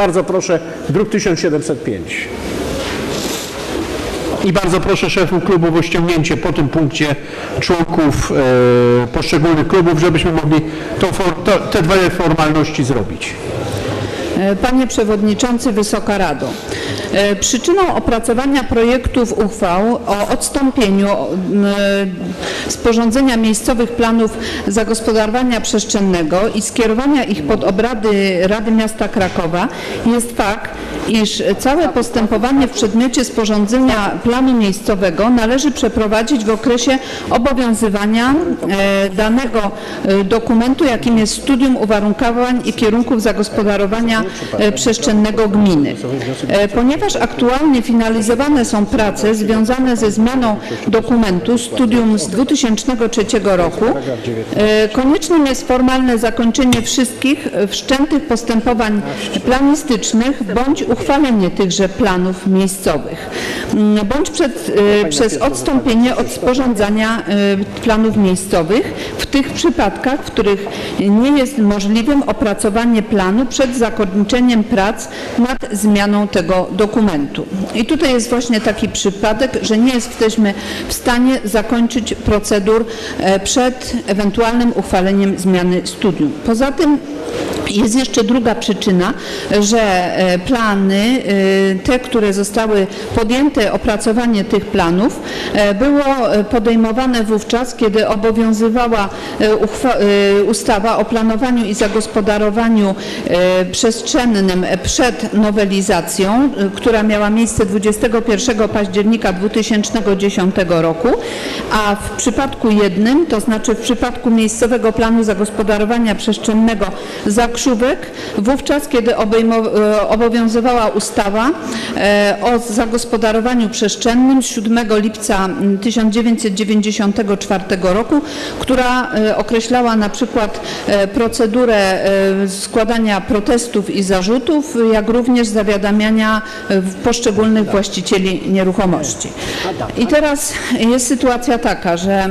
Bardzo proszę, druk 1705. I bardzo proszę szefów klubów o ściągnięcie po tym punkcie członków e, poszczególnych klubów, żebyśmy mogli for, to, te dwie formalności zrobić. E, Panie Przewodniczący, Wysoka Rado. E, Przyczyną opracowania projektów uchwał o odstąpieniu e, sporządzenia miejscowych planów zagospodarowania przestrzennego i skierowania ich pod obrady Rady Miasta Krakowa jest fakt, iż całe postępowanie w przedmiocie sporządzenia planu miejscowego należy przeprowadzić w okresie obowiązywania e, danego e, dokumentu, jakim jest studium uwarunkowań i kierunków zagospodarowania e, przestrzennego gminy. Ponieważ aktualnie finalizowane są prace związane ze zmianą dokumentu studium z 2003 roku, koniecznym jest formalne zakończenie wszystkich wszczętych postępowań planistycznych bądź uchwalenie tychże planów miejscowych, Mm, bądź przed, e, przez odstąpienie od sporządzania e, planów miejscowych w tych przypadkach, w których nie jest możliwym opracowanie planu przed zakończeniem prac nad zmianą tego dokumentu. I tutaj jest właśnie taki przypadek, że nie jesteśmy w stanie zakończyć procedur e, przed ewentualnym uchwaleniem zmiany studium. Poza tym jest jeszcze druga przyczyna, że e, plany, e, te, które zostały podjęte, opracowanie tych planów, e, było podejmowane wówczas, kiedy obowiązywała ustawa o planowaniu i zagospodarowaniu przestrzennym przed nowelizacją, która miała miejsce 21 października 2010 roku, a w przypadku jednym, to znaczy w przypadku miejscowego planu zagospodarowania przestrzennego Zakrzówek, wówczas kiedy e, obowiązywała ustawa e, o zagospodarowaniu przestrzennym z 7 lipca mm, 1994 roku, która e, określała na przykład procedurę składania protestów i zarzutów, jak również zawiadamiania poszczególnych właścicieli nieruchomości. I teraz jest sytuacja taka, że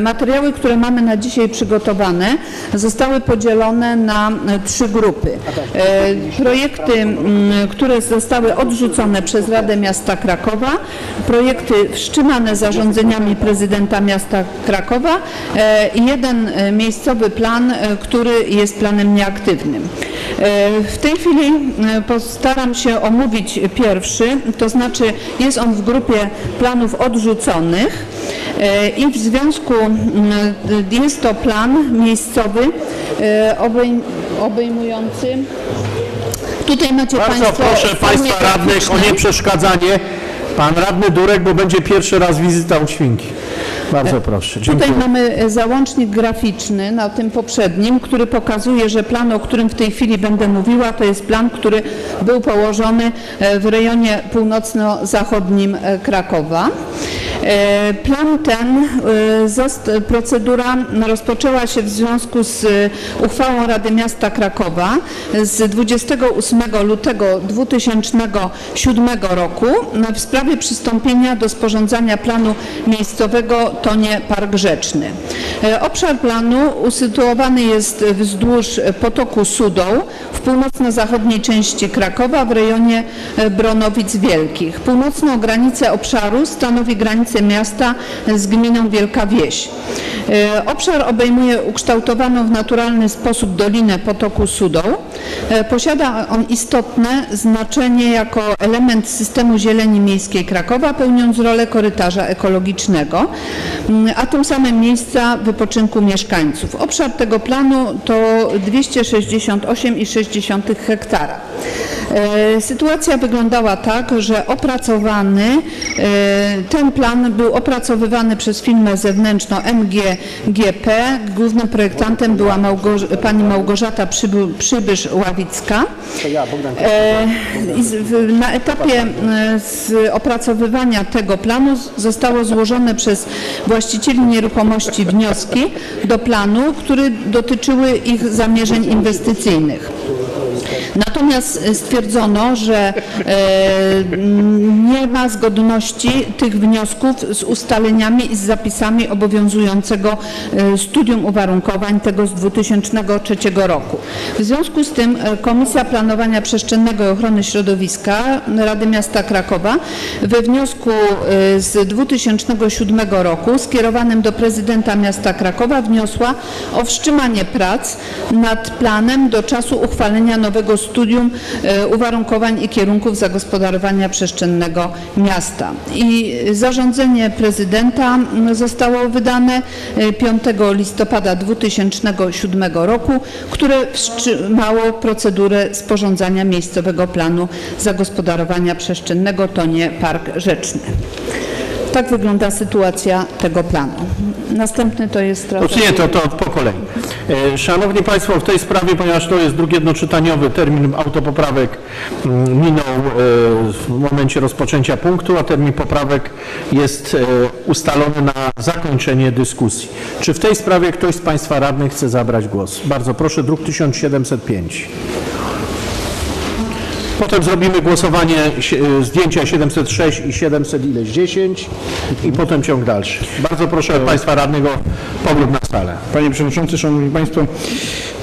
materiały, które mamy na dzisiaj przygotowane, zostały podzielone na trzy grupy. E, Projekty, mm, które zostały odrzucone przez Radę Miasta Krakowa, projekty wstrzymane zarządzeniami prezydenta miasta Krakowa e, i jeden e, miejscowy plan, który jest planem nieaktywnym. E, W tej chwili e, postaram się omówić pierwszy, to znaczy jest on w grupie planów odrzuconych e, i w związku jest to plan miejscowy obejm- obejmujący Tutaj macie Bardzo Państwo proszę Państwa radnych o nieprzeszkadzanie. Pan radny Durek, bo będzie pierwszy raz wizyta u Świnki. Bardzo proszę. Dziękuję. Tutaj mamy e, załącznik graficzny na tym poprzednim, który pokazuje, że plan, o którym w tej chwili będę mówiła, to jest plan, który był położony e, w rejonie północno-zachodnim e, Krakowa. E, Plan ten, e, procedura rozpoczęła się w związku z e, uchwałą Rady Miasta Krakowa z 28 lutego 2007 roku w sprawie przystąpienia do sporządzania planu miejscowego Tonie Park Rzeczny. Obszar planu usytuowany jest wzdłuż potoku Sudą w północno-zachodniej części Krakowa w rejonie Bronowic Wielkich. Północną granicę obszaru stanowi miasta z gminą Wielka Wieś. E, Obszar obejmuje ukształtowaną w naturalny sposób dolinę potoku Sudą. E, Posiada on istotne znaczenie jako element systemu zieleni miejskiej Krakowa, pełniąc rolę korytarza ekologicznego, mm, a tym samym miejsca wypoczynku mieszkańców. Obszar tego planu to 268,6 hektara. E, Sytuacja wyglądała tak, że opracowany, e, ten plan był opracowywany przez firmę zewnętrzną MGGP. Głównym projektantem była Małgorz- pani Małgorzata Przyby- Przybysz-Ławicka. E, Na etapie opracowywania tego planu zostało złożone przez właścicieli nieruchomości wnioski do planu, które dotyczyły ich zamierzeń inwestycyjnych. Natomiast e, stwierdzono, że e, nie ma zgodności tych wniosków z ustaleniami i z zapisami obowiązującego e, studium uwarunkowań tego z 2003 roku. W związku z tym Komisja Planowania Przestrzennego i Ochrony Środowiska Rady Miasta Krakowa we wniosku z 2007 roku skierowanym do prezydenta miasta Krakowa wniosła o wstrzymanie prac nad planem do czasu uchwalenia nowego studium e, uwarunkowań i kierunków zagospodarowania przestrzennego miasta. I zarządzenie prezydenta zostało wydane e, 5 listopada 2007 roku, które wstrzymało procedurę sporządzania miejscowego planu zagospodarowania przestrzennego, to nie park rzeczny. Tak wygląda sytuacja tego planu. Następny to jest To nie, to, to po kolei. E, Szanowni Państwo, w tej sprawie, ponieważ to jest druk jednoczytaniowy, termin autopoprawek mm, minął e, w momencie rozpoczęcia punktu, a termin poprawek jest e, ustalony na zakończenie dyskusji. Czy w tej sprawie ktoś z Państwa radnych chce zabrać głos? Bardzo proszę, druk 1705. Potem zrobimy głosowanie si- zdjęcia 706 i 700 ileś 10 i potem ciąg dalszy. Bardzo proszę Państwa radnego powrót na salę. Panie Przewodniczący, Szanowni Państwo,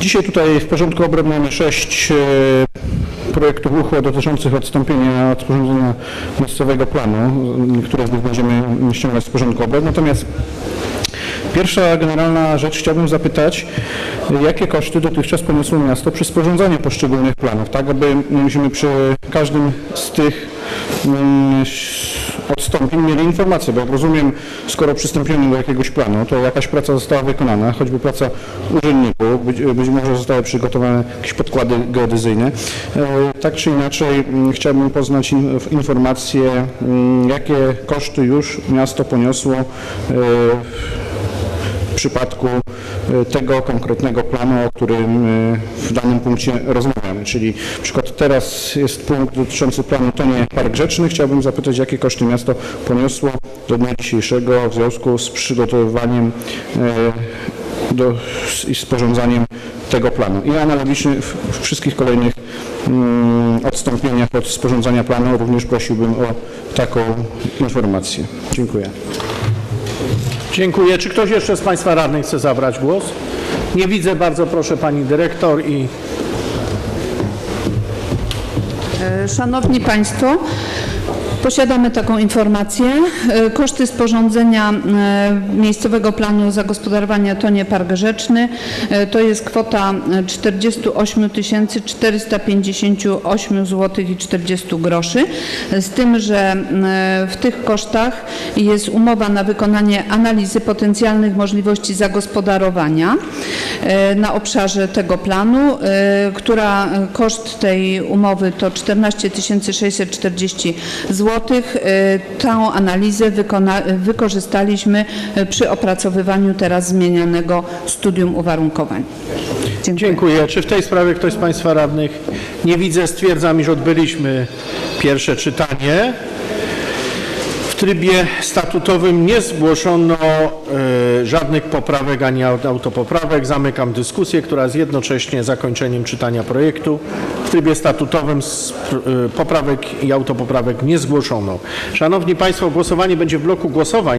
dzisiaj tutaj w porządku obrad mamy sześć e, projektów uchwał dotyczących odstąpienia od sporządzenia miejscowego planu. Niektóre z nich będziemy ściągać z porządku obrad. Natomiast Pierwsza generalna rzecz chciałbym zapytać, jakie koszty dotychczas poniosło miasto przy sporządzaniu poszczególnych planów, tak aby myśmy przy każdym z tych mm, odstąpień mieli informację, bo jak rozumiem, skoro przystąpiono do jakiegoś planu, to jakaś praca została wykonana, choćby praca urzędników, być, być może zostały przygotowane jakieś podkłady geodezyjne. E, Tak czy inaczej mm, chciałbym poznać in- informacje, mm, jakie koszty już miasto poniosło e, przypadku e, tego konkretnego planu, o którym e, w danym punkcie rozmawiamy. Czyli na przykład teraz jest punkt dotyczący planu to nie Park Grzeczny. Chciałbym zapytać, jakie koszty miasto poniosło do dnia dzisiejszego w związku z przygotowywaniem e, do, i sporządzaniem tego planu. I analogicznie w, w wszystkich kolejnych mm, odstąpieniach od sporządzania planu również prosiłbym o taką informację. Dziękuję. Dziękuję. Czy ktoś jeszcze z Państwa radnych chce zabrać głos? Nie widzę. Bardzo proszę Pani Dyrektor i E, Szanowni Państwo, posiadamy taką informację. E, Koszty sporządzenia e, miejscowego planu zagospodarowania to nie Park Rzeczny. E, To jest kwota e, 48 458 zł i 40 groszy. Z tym, że w tych kosztach jest umowa na wykonanie analizy potencjalnych możliwości zagospodarowania na obszarze tego planu, która koszt tej umowy to 14 640 zł. Tę analizę wykona, wykorzystaliśmy e, przy opracowywaniu teraz zmienianego studium uwarunkowań. Dziękuję. dziękuję. Czy w tej sprawie ktoś z Państwa radnych? Nie widzę. Stwierdzam, iż odbyliśmy pierwsze czytanie. Trybie statutowym nie zgłoszono e, żadnych poprawek ani aut- autopoprawek. Zamykam dyskusję, która jest jednocześnie zakończeniem czytania projektu. W trybie statutowym e, poprawek i autopoprawek nie zgłoszono. Szanowni Państwo, głosowanie będzie w bloku głosowań.